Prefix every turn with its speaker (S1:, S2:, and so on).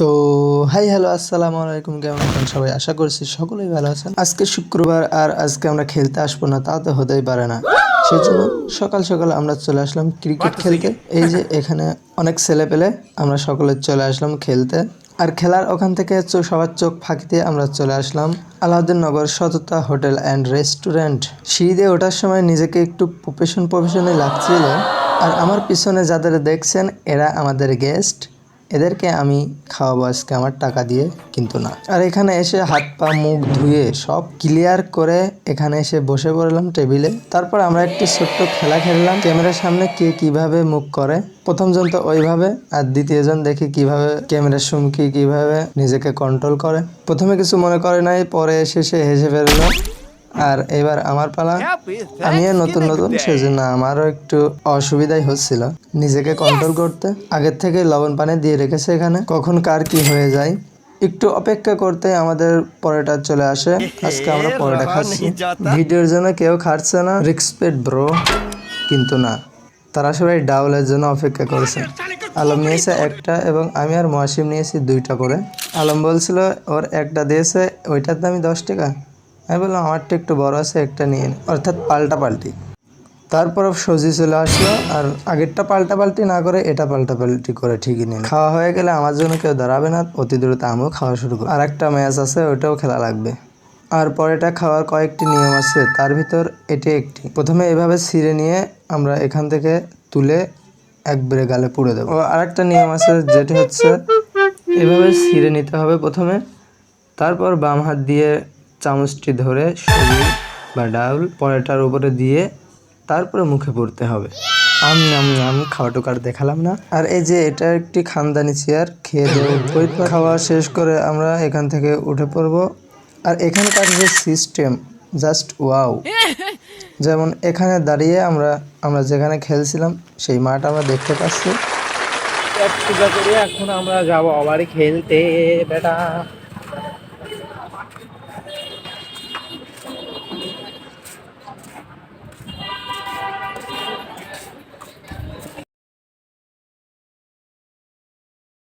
S1: তো hi hello আসসালামু আলাইকুম কেমন আছেন সবাই? আশা করছি সকলেই ভালো আছেন। আজকে শুক্রবার আর আজকে আমরা খেলতে আসব না তা তো হতেই পারে না। সেই জন্য সকাল সকাল আমরা চলে আসলাম ক্রিকেট খেলতে। এই যে এখানে অনেক ছেলে পেলে আমরা সকলে চলে আসলাম খেলতে। আর খেলার ওখান থেকে সবার চোখ ফাঁকি দিয়ে আমরা চলে আসলাম আলাউদ্দিন নগর সততা হোটেল অ্যান্ড রেস্টুরেন্ট। সিঁড়ি দিয়ে ওঠার সময় নিজেকে একটু প্রফেশন প্রফেশনে লাগছিল। আর আমার পিছনে যাদের দেখছেন এরা আমাদের গেস্ট এদেরকে আমি খাওয়াবো আজকে, আমার টাকা দিয়ে, কিন্তু না। আর এখানে এসে হাত পা, মুখ ধুয়ে সব ক্লিয়ার করে এখানে এসে বসে পড়লাম টেবিলে। তারপর আমরা একটি ছোট্ট খেলা খেললাম। ক্যামেরার সামনে কে কীভাবে মুখ করে? প্রথম জন তো ওইভাবে, আর দ্বিতীয় জন দেখি কীভাবে ক্যামেরার সুমকি কীভাবে নিজেকে কন্ট্রোল করে। প্রথমে কিছু মনে করে নাই, পরে এসে সে হেসে ফেলল। আর এবার আমার পালা। আমিও নতুন নতুন সেজন্য আমারও একটু অসুবিধাই হচ্ছিল। নিজেকে কন্ট্রোল করতে। আগের থেকে লবণ পানি দিয়ে রেখেছে এখানে। কখন কার কি হয়ে যায়। একটু অপেক্ষা করতে আমাদের পরেটা চলে আসে। আজকে আমরা পরেটা খাচ্ছি। ভিডিওর জন্য কেউ খাচ্ছে না। রিক্সপেক্ট ব্রো কিন্তু না। তারা সবাই ডাউলের জন্য অপেক্ষা করেছে। আলম নিয়েছে একটা এবং আমি আর মহাসিম নিয়েছি দুইটা করে। আলম বলছিল ওর একটা দিয়েছে ওইটার দামই দশ টাকা। আমি বললাম, আমারটা একটু বড় আছে, একটা নিয়ে। অর্থাৎ পাল্টা পাল্টি তারপর সজি চলে আসলো, আর আগেরটা পাল্টা পাল্টি না করে এটা পাল্টা পাল্টি করে ঠিকই নিল খাওয়া হয়ে গেলে আমার জন্য কেউ দাঁড়াবে না, অতি দ্রুত আমিও খাওয়া শুরু করি। আর একটা ম্যাচ আছে, ওইটাও খেলা লাগবে। আর পরেটা খাওয়ার কয়েকটি নিয়ম আছে, তার ভিতর এটি একটি। প্রথমে এভাবে ছিঁড়ে নিয়ে আমরা এখান থেকে তুলে একবারে গালে পুড়ে দেবো। ও, আরেকটা নিয়ম আছে, যেটি হচ্ছে এভাবে ছিঁড়ে নিতে হবে প্রথমে। তারপর বাম হাত দিয়ে চামচটি ধরে সবজি বা ডাউল পরেটার উপরে দিয়ে তারপরে মুখে পড়তে হবে। আমি আমি আমি খাওয়াটুকু আর দেখালাম না। আর এই যে এটা একটি খানদানি চেয়ার, খেয়ে দেবো খাওয়া শেষ করে আমরা এখান থেকে উঠে পড়ব। আর এখানকার যে সিস্টেম জাস্ট ওয়াও যেমন এখানে দাঁড়িয়ে আমরা আমরা যেখানে খেলছিলাম, সেই মাঠ আমরা দেখতে পাচ্ছি।
S2: এখন আমরা যাব আবার খেলতে, বেটা।